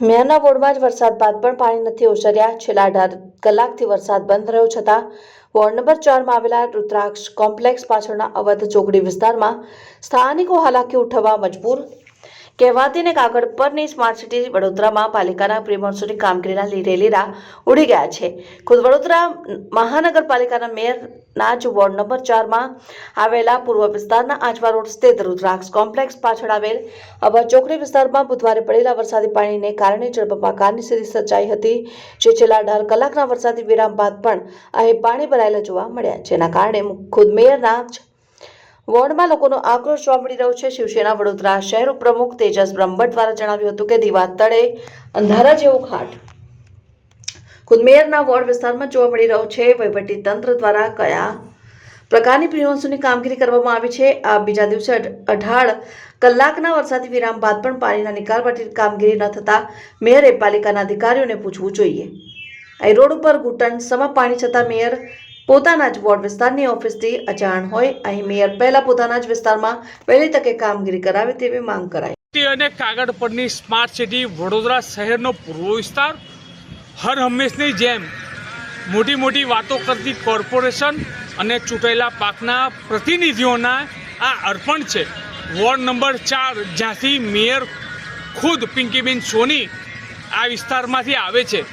મેયરના વોર્ડમાં જ વરસાદ બાદ પણ પાણી નથી ઓસર્યા. છેલ્લા અઢાર કલાકથી વરસાદ બંધ રહ્યો છતાં વોર્ડ નંબર ચારમાં આવેલા રુદ્રાક્ષ કોમ્પ્લેક્સ પાછળના અવધ ચોકડી વિસ્તારમાં સ્થાનિકો હાલાકી ઉઠવવા મજબૂર કહેવાતી ને કાગળ પરની સ્માર્ટ સિટી વડોદરામાં પાલિકાના પ્રિમોન્સુની કામગીરીના લીરે લીરા ઉડી ગયા છે. ખુદ વડોદરા મહાનગરપાલિકાના મેયરના જ વોર્ડ નંબર ચારમાં આવેલા પૂર્વ વિસ્તારના આજવા રોડ સ્થિત રુદ્રાક્ષ કોમ્પ્લેક્સ પાછળ આવેલ અભા ચોકડી વિસ્તારમાં બુધવારે પડેલા વરસાદી પાણીને કારણે જળબંબાકારની સ્થિતિ સર્જાઈ હતી, જે છેલ્લા અઢાર કલાકના વરસાદી વિરામ બાદ પણ અહીં પાણી ભરાયેલા જોવા મળ્યા જેના કારણે ખુદ મેયરના જ વોર્ડમાં લોકોનો આક્રોશ જોવા મળી રહ્યો છે. શિવસેના વડોદરા શહેર પ્રમુખ તેજસ બ્રહ્મભટ્ટ દ્વારા જણાવ્યું હતું કે દીવા તળે અંધારા જેવું ખાટ. ખુદ વોર્ડ વિસ્તારમાં જોવા મળી રહ્યો છે. વહીવટી તંત્ર દ્વારા કયા પ્રકારની પ્રિહોન્સની કામગીરી કરવામાં આવી છે? આ બીજા દિવસે અઢાર કલાકના વરસાદી વિરામ બાદ પણ પાણીના નિકાલ માટે કામગીરી ન થતાં મેયરે પાલિકાના અધિકારીઓને પૂછવું જોઈએ. અહીં રોડ ઉપર ઘૂંટણ, સમા પાણી છતાં મેયર પોતાના જ વોર્ડ વિસ્તારની ઓફિસથી અજાણ હોય. અહીં મેયર પહેલા પોતાના જ વિસ્તારમાં વહેલી તકે કામગીરી કરાવે તેવી માંગ કરાઈ. અને કાગળ પરની સ્માર્ટ સિટી વડોદરા શહેરનો પૂર્વ વિસ્તાર, હર હંમેશની જેમ મોટી મોટી વાતો કરતી કોર્પોરેશન અને ચૂંટાયેલા પાકના પ્રતિનિધિઓના આ અર્પણ છે. વોર્ડ નંબર ચાર, જ્યાંથી મેયર ખુદ પિંકીબેન સોની આ વિસ્તારમાંથી આવે છે.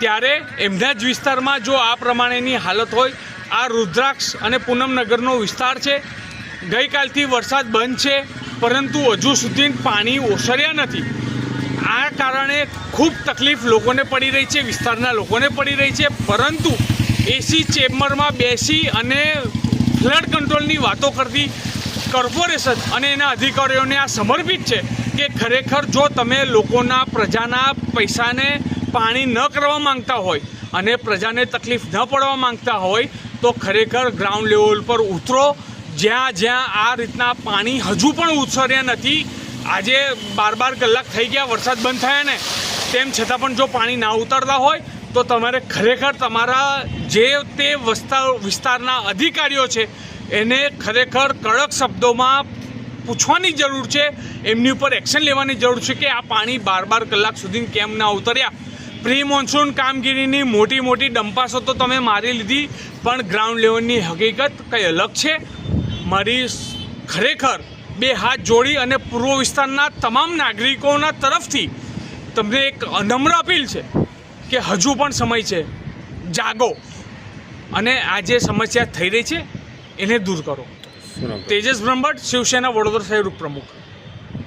ત્યારે એમના જ વિસ્તારમાં જો આ પ્રમાણેની હાલત હોય, આ રુદ્રાક્ષ અને પૂનમનગરનો વિસ્તાર છે. ગઈકાલથી વરસાદ બંધ છે, પરંતુ હજુ સુધી પાણી ઓસર્યા નથી. આ કારણે ખૂબ તકલીફ લોકોને પડી રહી છે, વિસ્તારના લોકોને પડી રહી છે, પરંતુ એસી ચેમ્બરમાં બેસી અને ફ્લડ કંટ્રોલની વાતો કરતી કોર્પોરેશન અને એના અધિકારીઓને આ સમર્પિત છે કે ખરેખર જો તમે લોકોના પ્રજાના પૈસાને પાણી ન કરવા માંગતા હોય અને પ્રજાને તકલીફ ન પડવા માંગતા હોય તો ખરેખર ગ્રાઉન્ડ લેવલ પર ઉતરો. જ્યાં જ્યાં આ રીતના પાણી હજુ પણ ઉછર્યા નથી. આજે બાર બાર કલાક થઈ ગયા, વરસાદ બંધ થયા ને. તેમ છતાં પણ જો પાણી ના ઉતરતા હોય, તો તમારે ખરેખર તમારા જે તે વસ્તાર વિસ્તારના અધિકારીઓ છે, એને ખરેખર કડક શબ્દોમાં પૂછવાની જરૂર છે. એમની ઉપર એક્શન લેવાની જરૂર છે કે આ પાણી બાર બાર કલાક સુધી કેમ ના ઉતર્યા. પ્રી મોન્સૂન કામગીરીની મોટી મોટી ડંપાસો તો તમે મારી લીધી પણ ગ્રાઉન્ડ લેવલની હકીકત કંઈ અલગ છે? મારી ખરેખર બે હાથ જોડી અને પૂર્વ વિસ્તારના તમામ નાગરિકોના તરફથી તમને એક નમ્ર અપીલ છે કે હજુ પણ સમય છે જાગો. અને આ જે સમસ્યા થઈ રહી છે એને દૂર કરો. તેજસ બ્રહ્મભટ્ટ શિવસેના વડોદરા સાહેબ પ્રમુખ